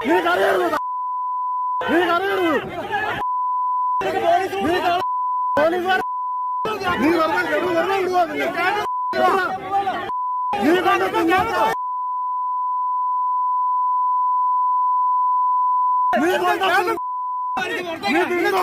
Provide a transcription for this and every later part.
നീ നീ വെറുതെ വിടുവാ നീ കൊണ്ട് തിന്നാത്ത നീ കൊണ്ട് നീ തിന്നോ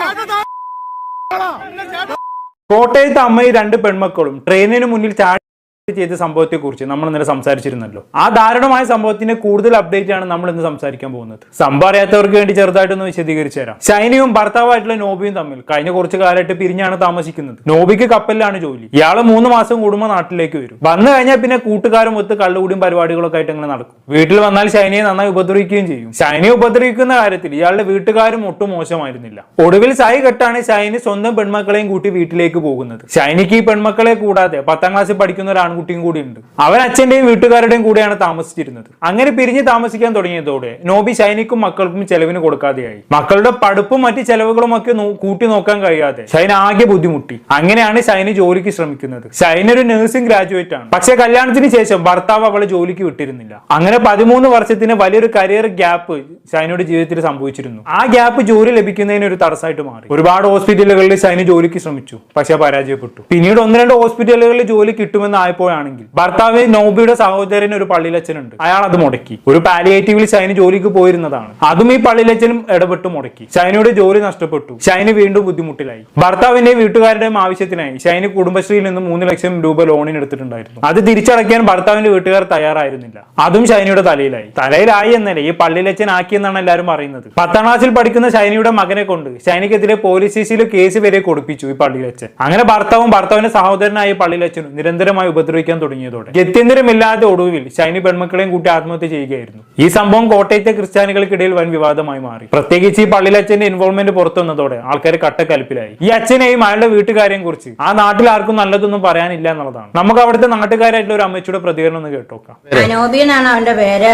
കോട്ടയത്ത് അമ്മയും രണ്ട് പെൺമക്കളും ട്രെയിനിന് മുന്നിൽ ചാടി ചെയ്ത സംഭവത്തെ കുറിച്ച് നമ്മൾ ഇന്നലെ സംസാരിച്ചിരുന്നല്ലോ. ആ ദാരുണമായ സംഭവത്തിന്റെ കൂടുതൽ അപ്ഡേറ്റ് ആണ് നമ്മൾ ഇന്ന് സംസാരിക്കാൻ പോകുന്നത്. സംഭവം അറിയാത്തവർക്ക് വേണ്ടി ചെറുതായിട്ടൊന്ന് വിശദീകരിച്ചു തരാം. ഷൈനിയും ഭർത്താവായിട്ടുള്ള നോബിയും തമ്മിൽ കഴിഞ്ഞ കുറച്ച് കാലമായിട്ട് പിരിഞ്ഞാണ് താമസിക്കുന്നത്. നോബിക്ക് കപ്പലിലാണ് ജോലി. ഇയാൾ മൂന്ന് മാസം കൂടുമ്പോൾ നാട്ടിലേക്ക് വരും. വന്നു കഴിഞ്ഞാൽ പിന്നെ കൂട്ടുകാരും ഒത്ത് കള്ളുകൂടിയും പരിപാടികളൊക്കെ ആയിട്ട് ഇങ്ങനെ നടക്കും. വീട്ടിൽ വന്നാൽ ഷൈനിയെ നന്നായി ഉപദ്രവിക്കുകയും ചെയ്യും. ഷൈനയെ ഉപദ്രവിക്കുന്ന കാര്യത്തിൽ ഇയാളുടെ വീട്ടുകാരും ഒട്ടും മോശമായിരുന്നില്ല. ഒടുവിൽ സായി കെട്ടാണ് ഷൈനി സ്വന്തം പെൺമക്കളെയും കൂട്ടി വീട്ടിലേക്ക് പോകുന്നത്. ഷൈനിക്ക് ഈ പെൺമക്കളെ കൂടാതെ പത്താം ക്ലാസ്സിൽ പഠിക്കുന്ന ഒരു ആൺകുട്ടിയും കൂടി ഉണ്ട്. അവൻ അച്ഛന്റെയും വീട്ടുകാരുടെയും കൂടെയാണ് താമസിച്ചിരുന്നത്. അങ്ങനെ പിരിഞ്ഞ് താമസിക്കാൻ തുടങ്ങിയതോടെ നോബി ഷൈനിക്കും മക്കൾക്കും ചെലവിന് കൊടുക്കാതെയായി. മക്കളുടെ പഠിപ്പും മറ്റ് ചെലവുകളും ഒക്കെ കൂട്ടി നോക്കാൻ കഴിയാതെ ഷൈൻ ആകെ ബുദ്ധിമുട്ടി. അങ്ങനെയാണ് ഷൈന് ജോലിക്ക് ശ്രമിക്കുന്നത്. ഷൈൻ ഒരു നഴ്സിംഗ് ഗ്രാജുവേറ്റ് ആണ്. പക്ഷെ കല്യാണത്തിന് ശേഷം ഭർത്താവ് അവളെ ജോലിക്ക് വിട്ടിരുന്നില്ല. അങ്ങനെ പതിമൂന്ന് വർഷത്തിന് വലിയൊരു കരിയർ ഗ്യാപ്പ് ഷൈനയുടെ ജീവിതത്തിൽ സംഭവിച്ചിരുന്നു. ആ ഗ്യാപ്പ് ജോലി ലഭിക്കുന്നതിന് ഒരു തടസ്സമായിട്ട് മാറി. ഒരുപാട് ഹോസ്പിറ്റലുകളിൽ ഷൈന് ജോലിക്ക് ശ്രമിച്ചു. പക്ഷെ പരാജയപ്പെട്ടു. പിന്നീട് ഒന്ന് രണ്ട് ഹോസ്പിറ്റലുകളിൽ ജോലി കിട്ടുമെന്ന് ആയപ്പോഴാണെങ്കിൽ ഭർത്താവ് നോബിയുടെ സഹോദരൻ ഒരു പള്ളിയിലച്ഛനുണ്ട് അയാൾ അത് മുടക്കി. ഒരു പാലിയേറ്റീവിൽ ഷൈന് ജോലിക്ക് പോയിരുന്നതാണ്. അതും ഈ പള്ളിയിലച്ഛനും ഇടപെട്ട് മുടക്കി. ഷൈനയുടെ ജോലി നഷ്ടപ്പെട്ടു. ഷൈന് വീണ്ടും ബുദ്ധിമുട്ടിലായി. ഭർത്താവിന്റെ വീട്ടുകാരുടെയും ആവശ്യത്തിനായി ഷൈന് കുടുംബശ്രീയിൽ നിന്ന് മൂന്ന് ലക്ഷം രൂപ ലോണിന് എടുത്തിട്ടുണ്ടായിരുന്നു. അത് തിരിച്ചടയ്ക്കാൻ ഭർത്താവിന്റെ വീട്ടുകാർ തയ്യാറായിരുന്നില്ല. അതും ഷൈനയുടെ തലയിലായി. തലയിലായി എന്നല്ല ഈ പള്ളിയിലച്ഛൻ ആക്കിയെന്നാണ് എല്ലാവരും പറയുന്നത് പത്താം ക്ലാസ്സിൽ പഠിക്കുന്ന ഷൈനയുടെ മകനെ കൊണ്ട് ഷൈനിക്കെതിരെ പോലീസ് സ്റ്റേഷനിൽ കേസ് വരെ കൊടുപ്പിച്ചു ഈ പള്ളിയിലച്ഛൻ അങ്ങനെ ഭർത്താവും ഭർത്താവിന്റെ സഹോദരനായ പള്ളിയിലച്ഛനും നിരന്തരമായി ഉപദ്രവിക്കാൻ തുടങ്ങിയതോടെ. ഗത്യന്തരമില്ലാതെ ഒടുവിൽ ഷൈനി പെൺമക്കളെയും കൂട്ടി ആത്മഹത്യ ചെയ്യുകയായിരുന്നു. ഈ സംഭവം കോട്ടയത്തെ ക്രിസ്ത്യാനികൾക്കിടയിൽ വൻ വിവാദമായി മാറി. പ്രത്യേകിച്ച് ഈ പള്ളിയിലച്ഛന്റെ ഇൻവോൾവ്മെന്റ് പുറത്തു വന്നതോടെ ആൾക്കാർ കട്ടക്കലപ്പിലായി. ഈ അച്ഛനെയും അയാളുടെ വീട്ടുകാരെയും കുറിച്ച് ആ നാട്ടിൽ ആർക്കും നല്ലതൊന്നും പറയാനില്ല എന്നുള്ളതാണ്. നമുക്ക് അവിടുത്തെ നാട്ടുകാരായിട്ടുള്ള ഒരു അമ്മച്ചിയുടെ പ്രതികരണം ഒന്ന് കേട്ടോക്കാം. അനോബി അവന്റെ പേര്.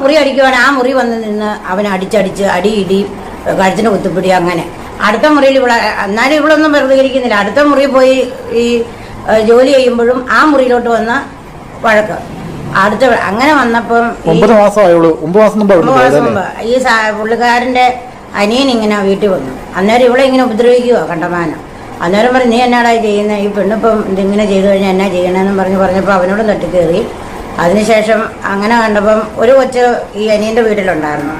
മുറി അടിക്കുവാണ് ആ മുറി വന്ന് നിന്ന് അവൻ അടിച്ചടിച്ച് അടി ഇടി കഴുത്തിന് കുത്തിപ്പിടി അങ്ങനെ. അടുത്ത മുറിയിൽ ഇവിടെ എന്നാലും ഇവളൊന്നും പ്രതികരിക്കുന്നില്ല അടുത്ത മുറിയിൽ പോയി ഈ ജോലി ചെയ്യുമ്പോഴും ആ മുറിയിലോട്ട് വന്ന വഴക്ക്. അടുത്ത അങ്ങനെ വന്നപ്പം ഈ ഒമ്പത് മാസം ഈ പുള്ളിക്കാരന്റെ അനിയൻ ഇങ്ങനെ വീട്ടിൽ വന്നു. അന്നേരം ഇവിടെ ഇങ്ങനെ ഉപദ്രവിക്കുക കണ്ടമാനം. അന്നേരം പറഞ്ഞു നീ എന്നാടാ ചെയ്യുന്നത് ഈ പെണ്ണിപ്പം ഇതിങ്ങനെ ചെയ്തു കഴിഞ്ഞാൽ എന്നാ ചെയ്യണമെന്ന് പറഞ്ഞ് പറഞ്ഞപ്പോൾ അവനോട് തട്ടിക്കേറി. അതിനുശേഷം അങ്ങനെ കണ്ടപ്പം ഒരു കൊച്ച് ഈ അനിയന്റെ വീട്ടിലുണ്ടായിരുന്നു.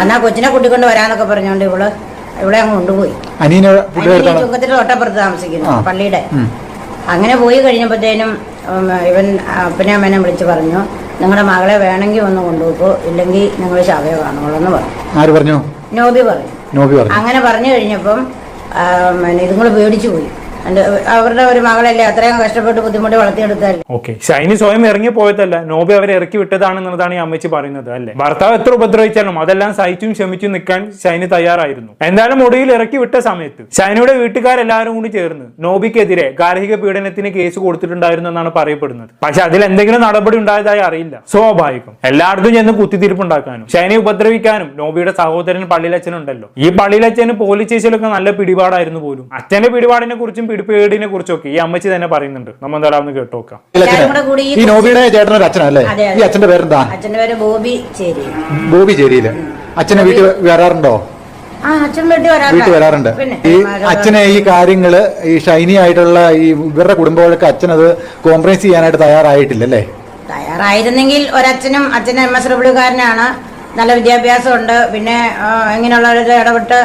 അന്നാ കൊച്ചിനെ കൂട്ടിക്കൊണ്ട് വരാന്നൊക്കെ പറഞ്ഞുകൊണ്ട് ഇവൾ ഇവിടെ അങ്ങ് കൊണ്ടുപോയി. അടുത്താണ്. ചുങ്കത്തിന്റെ തൊട്ടപ്പുറത്ത് താമസിക്കുന്നു പള്ളിയുടെ. അങ്ങനെ പോയി കഴിഞ്ഞപ്പോഴത്തേനും ഇവൻ അപ്പനെ അമ്മേനെ വിളിച്ച് പറഞ്ഞു നിങ്ങളുടെ മകളെ വേണമെങ്കിൽ ഒന്ന് കൊണ്ടുപോക്കോ ഇല്ലെങ്കിൽ നിങ്ങൾ ശവയെ കാണുള്ളൂ എന്ന് പറഞ്ഞു. ആര് പറഞ്ഞു? നോബി പറഞ്ഞു. നോബി പറഞ്ഞു. അങ്ങനെ പറഞ്ഞു കഴിഞ്ഞപ്പം ഇതുങ്ങൾ പേടിച്ചു പോയി. അവരുടെ ഒരു മകളല്ലേ അത്രയും കഷ്ടപ്പെട്ട് ബുദ്ധിമുട്ടി വളർത്തിയെടുത്തല്ലേ ഓക്കെ. ഷൈനി സ്വയം ഇറങ്ങി പോയതല്ല നോബി അവരെ ഇറക്കി വിട്ടതാണെന്നുള്ളതാണ് ഈ അമ്മച്ചി പറയുന്നത് അല്ലെ? ഭർത്താവ് എത്ര ഉപദ്രവിച്ചാലും അതെല്ലാം സഹിച്ചും ക്ഷമിച്ചും നിൽക്കാൻ ഷൈനി തയ്യാറായിരുന്നു. എന്തായാലും ഒടുവിൽ ഇറക്കി വിട്ട സമയത്ത് ഷൈനിയുടെ വീട്ടുകാരെല്ലാവരും കൂടി ചേർന്ന് നോബിക്കെതിരെ ഗാർഹിക പീഡനത്തിന് കേസ് കൊടുത്തിട്ടുണ്ടായിരുന്നു എന്നാണ് പറയപ്പെടുന്നത്. പക്ഷെ അതിൽ എന്തെങ്കിലും നടപടി ഉണ്ടായതായി അറിയില്ല. സ്വാഭാവികം. എല്ലായിടത്തും ചെന്ന് കുത്തിത്തിരിപ്പുണ്ടാക്കാനും ഷൈനെ ഉപദ്രവിക്കാനും നോബിയുടെ സഹോദരൻ പള്ളിയിലച്ഛനുണ്ടല്ലോ. ഈ പള്ളിയിലച്ഛന് പോലീസ് സ്റ്റേഷനിലൊക്കെ നല്ല പിടിപാടായിരുന്നു പോലും. അച്ഛന്റെ പിടിപാടിനെ കുറിച്ചും പിടിപേടിനെ കുറിച്ചൊക്കെ ഈ അമ്മച്ചി തന്നെ പറയുന്നുണ്ട്. നമ്മൾ എന്തായാലും ഒന്ന് കേട്ടു നോക്കാം ഈ നോബിയുടെ ചേട്ടനൊരു അച്ഛനല്ലേ. ഈ അച്ഛന്റെ പേരെന്താ? അച്ഛന്റെ പേര് ബോബി ചേരി. ബോബി ചേരിയിൽ. അച്ഛനെ വീട്ടിൽ വരാറുണ്ടോ? അച്ഛൻ വീട്ടിൽ വരാറുണ്ട്. പിന്നെ ഈ അച്ഛനെ ഈ കാര്യങ്ങൾ ഈ ഷൈനി ആയിട്ടുള്ള ഈ ഇവരുടെ കുടുംബങ്ങളൊക്കെ അച്ഛനത് കോംപ്രമൈസ് ചെയ്യാനായിട്ട് തയ്യാറായിട്ടില്ലല്ലേ? തയ്യാറായിരുന്നെങ്കിൽ ഒരച്ഛനും അച്ഛനും എം എസ് ഡബ്ല്യുകാരനാണ് നല്ല വിദ്യാഭ്യാസമുണ്ട്. പിന്നെ ആ, ഇങ്ങനെയുള്ളവരുടെ ഇടപെട്ട്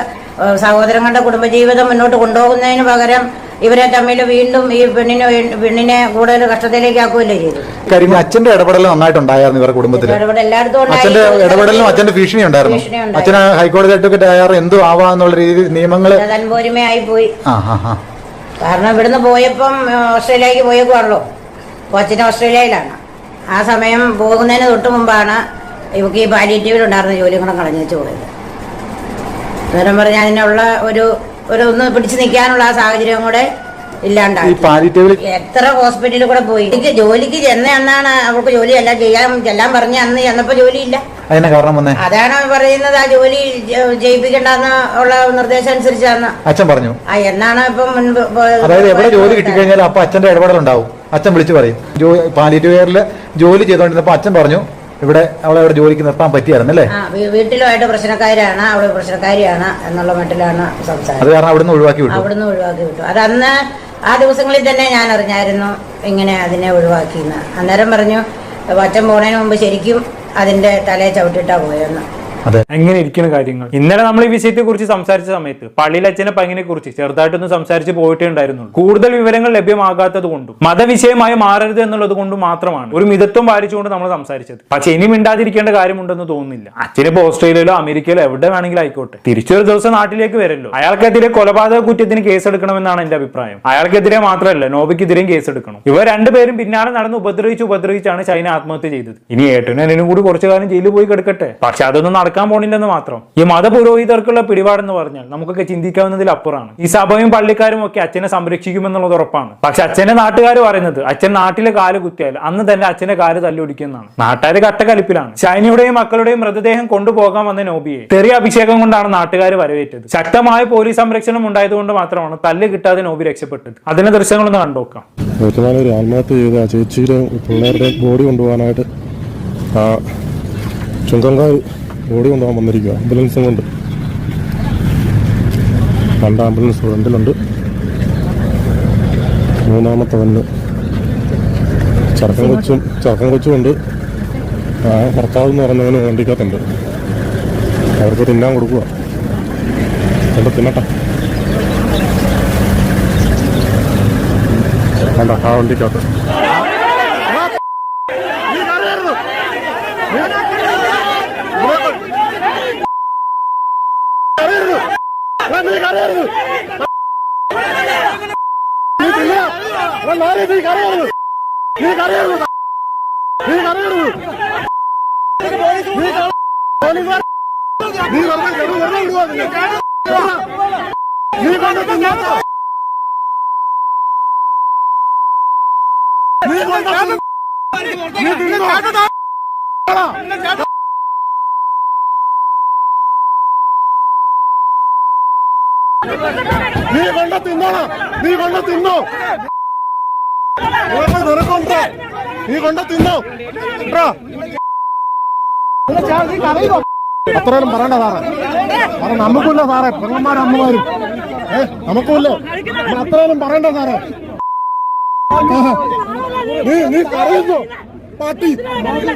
സഹോദരങ്ങളുടെ കുടുംബജീവിതം മുന്നോട്ട് കൊണ്ടുപോകുന്നതിന് പകരം ഇവരെ തമ്മിൽ വീണ്ടും ഈ പെണ്ണിനെ പെണ്ണിനെ കൂടുതൽ കഷ്ടത്തിലേക്ക് ആക്കുകയല്ലേ ചെയ്തു കാര്യം അച്ഛന്റെ ഇടപെടൽ നന്നായിട്ടുണ്ടായിരുന്നു ഇവരുടെ കുടുംബത്തിൽ. അച്ഛന്റെ ഇടപെടലിനും അച്ഛന്റെ ഭീഷണി ഉണ്ടായിരുന്നു. അച്ഛന് ഹൈക്കോടതി അഡ്വക്കേറ്റ് ആയാർ എന്തും ആവാന്നുള്ള രീതിയിൽ നിയമങ്ങൾ തൻപോരിമയായി പോയി കാരണം ഇവിടുന്ന് പോയപ്പം ഓസ്ട്രേലിയക്ക് പോയേക്കുവാണല്ലോ. കൊച്ചിന് ഓസ്ട്രേലിയയിലാണ്. ആ സമയം പോകുന്നതിന് തൊട്ട് മുമ്പാണ് ഇവക്ക് ഈ പാലിയേറ്റീവിലുണ്ടായിരുന്ന ജോലി കൂടെ കളഞ്ഞു വെച്ച് പോയത്. അന്നേരം പറഞ്ഞാൽ അതിനുള്ള ഒരു ഒരു ഒന്ന് പിടിച്ചു നിൽക്കാനുള്ള ആ സാഹചര്യം കൂടെ ഇല്ലാണ്ടായി. എത്ര ഹോസ്പിറ്റലിൽ കൂടെ പോയി? എനിക്ക് ജോലിക്ക് ചെന്ന അന്നാണ് അവൾക്ക് ജോലി എല്ലാം ചെയ്യാൻ എല്ലാം പറഞ്ഞ അന്ന് ചെന്നപ്പോ ജോലിയില്ല. അതാണ് പറയുന്നത് ആ ജോലി ചെയ്യിപ്പിക്കണ്ടെന്ന് ഉള്ള നിർദ്ദേശം അനുസരിച്ചാണ്. അച്ഛൻ പറഞ്ഞു. ആ എന്നാണ് ഇപ്പം മുൻപ് അതായത് എവിടെ ജോലി കിട്ടിക്കഴിഞ്ഞാൽ അപ്പൊ അച്ഛന്റെ ഇടപെടലുണ്ടാവും. അച്ഛൻ വിളിച്ചു പറയും. പാലിറ്റീവ് കെയറിൽ ജോലി ചെയ്തോണ്ടിരുന്നപ്പോ അച്ഛൻ പറഞ്ഞു ഇവിടെ അവളെ ഇവിടെ ജോലിക്ക് നിർത്താൻ പറ്റിയായിരുന്നു അല്ലേ ആ വീ- വീട്ടിലുമായിട്ട് പ്രശ്നക്കാരാണ് അവൾ പ്രശ്നക്കാരിയാണ് എന്നുള്ള മട്ടിലാണ് സംസാരം. അത് കാരണം അവിടുന്ന് ഒഴിവാക്കി വിട്ടു. അവിടുന്ന് ഒഴിവാക്കി വിട്ടു. അത് അന്ന് ആ ദിവസങ്ങളിൽ തന്നെ ഞാൻ അറിഞ്ഞായിരുന്നു ഇങ്ങനെ അതിനെ ഒഴിവാക്കിയെന്ന് അന്നേരം പറഞ്ഞു വറ്റം പോണതിന് മുമ്പ് ശരിക്കും അതിന്റെ തലയെ ചവിട്ടിട്ടാ പോയെന്ന്. അതെ. എങ്ങനെ ഇരിക്കുന്ന കാര്യങ്ങൾ? ഇന്നലെ നമ്മൾ ഈ വിഷയത്തെ കുറിച്ച് സംസാരിച്ച സമയത്ത് പള്ളിയിലച്ഛനെ പങ്ങിനെ കുറിച്ച് ചെറുതായിട്ടൊന്ന് സംസാരിച്ച് പോയിട്ടേ ഉണ്ടായിരുന്നുള്ളൂ. കൂടുതൽ വിവരങ്ങൾ ലഭ്യമാകാത്തത് കൊണ്ടും മതവിഷയമായി മാറരുത് എന്നുള്ളത് കൊണ്ടും മാത്രമാണ് ഒരു മിതത്വം പാലിച്ചുകൊണ്ട് നമ്മൾ സംസാരിച്ചത്. പക്ഷെ ഇനി മിണ്ടാതിരിക്കേണ്ട കാര്യമുണ്ടെന്ന് തോന്നുന്നില്ല. അച്ഛനിപ്പോ ഓസ്ട്രേലിയയിലോ അമേരിക്കയിലോ എവിടെ വേണമെങ്കിലും ആയിക്കോട്ടെ. തിരിച്ചൊരു ദിവസം നാട്ടിലേക്ക് വരല്ലോ. അയാൾക്കെതിരെ കൊലപാതക കുറ്റത്തിന് കേസെടുക്കണമെന്നാണ് എന്റെ അഭിപ്രായം. അയാൾക്കെതിരെ മാത്രമല്ല നോബിക്കെതിരെയും കേസെടുക്കണം. ഇവർ രണ്ടുപേരും പിന്നാലെ നടന്ന് ഉപദ്രവിച്ച് ഉപദ്രവിച്ചാണ് ചൈന ആത്മഹത്യ ചെയ്തത്. ഇനി ഏട്ടനും കൂടി കുറച്ചു കാലം ജയിലിൽ പോയി കിടക്കട്ടെ. പക്ഷെ അതൊന്നും നടക്കാൻ പോണില്ലെന്ന് മാത്രം. ഈ മതപുരോഹിതർക്കുള്ള പിടിപാടെന്ന് പറഞ്ഞാൽ നമുക്കൊക്കെ ചിന്തിക്കാവുന്നതിൽ അപ്പുറമാണ് ഈ സഭയും പള്ളിക്കാരും ഒക്കെ അച്ഛനെ സംരക്ഷിക്കുമെന്നുള്ളത് ഉറപ്പാണ്. പക്ഷെ അച്ഛന്റെ നാട്ടുകാർ പറയുന്നത് അച്ഛൻ നാട്ടിലെ കാൽ കുത്തിയാൽ അന്ന് തന്നെ അച്ഛന്റെ കാൽ തല്ലൊടിക്കുന്നതാണ് നാട്ടുകാർ കട്ടകലിപ്പിലാണ് ഷൈനിയുടെയും മക്കളുടെയും മൃതദേഹം കൊണ്ടുപോകാൻ വന്ന നോബിയെ ചെറിയ അഭിഷേകം കൊണ്ടാണ് നാട്ടുകാർ വരവേറ്റത്. ശക്തമായ പോലീസ് സംരക്ഷണം ഉണ്ടായതുകൊണ്ട് മാത്രമാണ് തല്ല് കിട്ടാതെ നോബി രക്ഷപ്പെട്ടത്. അതിന്റെ ദൃശ്യങ്ങളൊന്ന് കണ്ടുനോക്കാം ചേച്ചിയുടെ പിള്ളേരുടെ ബോഡി കൊണ്ടുപോകാനായിട്ട് ചുങ്കങ്കാവ് ബോഡി കൊണ്ടുപോകാൻ വന്നിരിക്കുക ആംബുലൻസും കൊണ്ട്. രണ്ട് ആംബുലൻസ് ഫ്രണ്ടിലുണ്ട് മൂന്നാമത്തെ വന്ന് ചർക്കം കൊച്ചും ചെറുക്കൻ കൊച്ചുമുണ്ട് ആ ഭർത്താവ് എന്ന് പറഞ്ഞവന് വണ്ടിക്കകത്തുണ്ട്. അവർക്ക് തിന്നാൻ കൊടുക്കുക എന്റെ തിന്നട്ട. വേണ്ട ആ വണ്ടിക്കകത്ത്. നീ കൊണ്ട തിന്നോണ നീ കൊണ്ട തിന്നോ അത്രയും പറയണ്ട സാറേ. സാറേ നമുക്കില്ല സാറേ. പെങ്ങന്മാരും അമ്മമാരും. ഏ നമുക്കില്ലേ അത്രയും പറയണ്ട സാറേ. നീ നീ പാട്ടി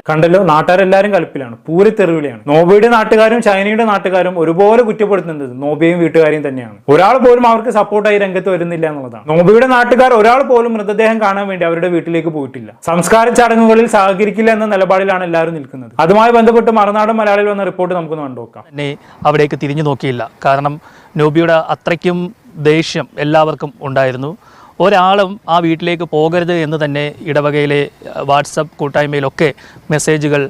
കണ്ടല്ലോ നാട്ടുകാരെല്ലാരും കളിപ്പിലാണ് പൂരി തെറിവിളിയാണ്. നോബിയുടെ നാട്ടുകാരും ചൈനയുടെ നാട്ടുകാരും ഒരുപോലെ കുറ്റപ്പെടുത്തുന്നത് നോബിയും വീട്ടുകാരെയും തന്നെയാണ്. ഒരാൾ പോലും അവർക്ക് സപ്പോർട്ടായി രംഗത്ത് വരുന്നില്ല എന്നുള്ളതാണ്. നോബിയുടെ നാട്ടുകാർ ഒരാൾ പോലും മൃതദേഹം കാണാൻ വേണ്ടി അവരുടെ വീട്ടിലേക്ക് പോയിട്ടില്ല. സംസ്കാര ചടങ്ങുകളിൽ സഹകരിക്കില്ല എന്ന നിലപാടിലാണ് എല്ലാവരും നിൽക്കുന്നത്. അതുമായി ബന്ധപ്പെട്ട് മറുനാടൻ മലയാളിൽ വന്ന റിപ്പോർട്ട് നമുക്ക് കണ്ടുനോക്കാം തന്നെ അവിടേക്ക് തിരിഞ്ഞു നോക്കിയില്ല. കാരണം നോബിയുടെ അത്രയ്ക്കും ദേഷ്യം എല്ലാവർക്കും ഉണ്ടായിരുന്നു. ഒരാളും ആ വീട്ടിലേക്ക് പോകരുത് എന്ന് തന്നെ ഇടവകയിലെ വാട്സപ്പ് കൂട്ടായ്മയിലൊക്കെ മെസ്സേജുകൾ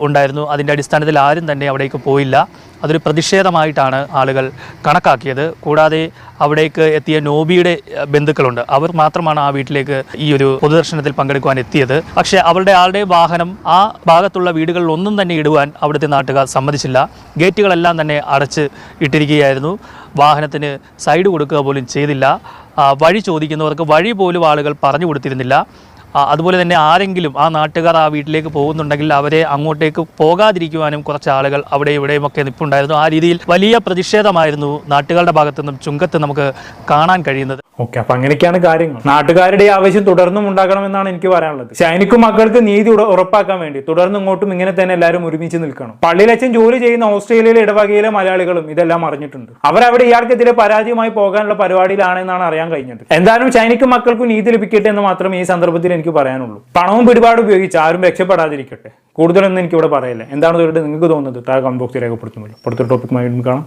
ഉണ്ടായിരുന്നു. അതിന്റെ അടിസ്ഥാനത്തിൽ ആരും തന്നെ അവിടേക്ക് പോയില്ല. അതൊരു പ്രതിഷേധമായിട്ടാണ് ആളുകൾ കണക്കാക്കിയത്. കൂടാതെ അവിടേക്ക് എത്തിയ നോബിയുടെ ബന്ധുക്കളുണ്ട്. അവർ മാത്രമാണ് ആ വീട്ടിലേക്ക് ഈ ഒരു പൊതുദർശനത്തിൽ പങ്കെടുക്കുവാൻ എത്തിയത്. പക്ഷേ അവരുടെ ആളുടെ വാഹനം ആ ഭാഗത്തുള്ള വീടുകളിൽ ഒന്നും തന്നെ ഇടുവാൻ അവിടുത്തെ നാട്ടുകാർ സമ്മതിച്ചില്ല. ഗേറ്റുകളെല്ലാം തന്നെ അടച്ച് ഇട്ടിരിക്കുകയായിരുന്നു. വാഹനത്തിന് സൈഡ് കൊടുക്കുക പോലും ചെയ്തില്ല. വഴി ചോദിക്കുന്നവർക്ക് വഴി പോലും ആളുകൾ പറഞ്ഞു കൊടുത്തിരുന്നില്ല. അതുപോലെ തന്നെ ആരെങ്കിലും ആ നാട്ടുകാർ ആ വീട്ടിലേക്ക് പോകുന്നുണ്ടെങ്കിൽ അവരെ അങ്ങോട്ടേക്ക് പോകാതിരിക്കുവാനും കുറച്ച് ആളുകൾ അവിടെ ഇവിടെയും ഒക്കെ നിൽപ്പുണ്ടായിരുന്നു ആ രീതിയിൽ വലിയ പ്രതിഷേധമായിരുന്നു നാട്ടുകാരുടെ ഭാഗത്തു നിന്നും ചുങ്കത്ത് നമുക്ക് കാണാൻ കഴിയുന്നത്. ഓക്കെ അപ്പൊ അങ്ങനെയൊക്കെയാണ് കാര്യങ്ങൾ. നാട്ടുകാരുടെ ആവശ്യം തുടർന്നും ഉണ്ടാകണമെന്നാണ് എനിക്ക് പറയാനുള്ളത്. സൈനിക്കും മക്കൾക്ക് നീതി ഉറപ്പാക്കാൻ വേണ്ടി തുടർന്നും ഇങ്ങോട്ടും ഇങ്ങനെ തന്നെ എല്ലാവരും ഒരുമിച്ച് നിൽക്കണം. പള്ളിയിലച്ഛൻ ജോലി ചെയ്യുന്ന ഓസ്ട്രേലിയയിലെ ഇടവകയിലെ മലയാളികളും ഇതെല്ലാം അറിഞ്ഞിട്ടുണ്ട്. അവരവിടെ ഇയാൾക്കെതിരെ പരാജയമായി പോകാനുള്ള പരിപാടിയിലാണെന്നാണ് അറിയാൻ കഴിഞ്ഞത്. എന്തായാലും ചൈനിക്കും മക്കൾക്കും നീതി ലഭിക്കട്ടെ എന്ന് മാത്രം ഈ സന്ദർഭത്തിൽ എനിക്ക് പറയാനുള്ളൂ. പണവും പിടിപാട് ഉപയോഗിച്ച് ആരും രക്ഷപ്പെടാതിരിക്കട്ടെ. കൂടുതലൊന്നും എനിക്കിവിടെ പറയില്ല. എന്താണ് നിങ്ങൾക്ക് തോന്നുന്നത്? താഴെ കമന്റ് ബോക്സിൽ രേഖപ്പെടുത്തുമല്ലോ. അടുത്ത ടോപ്പിക്കുമായി കാണാം.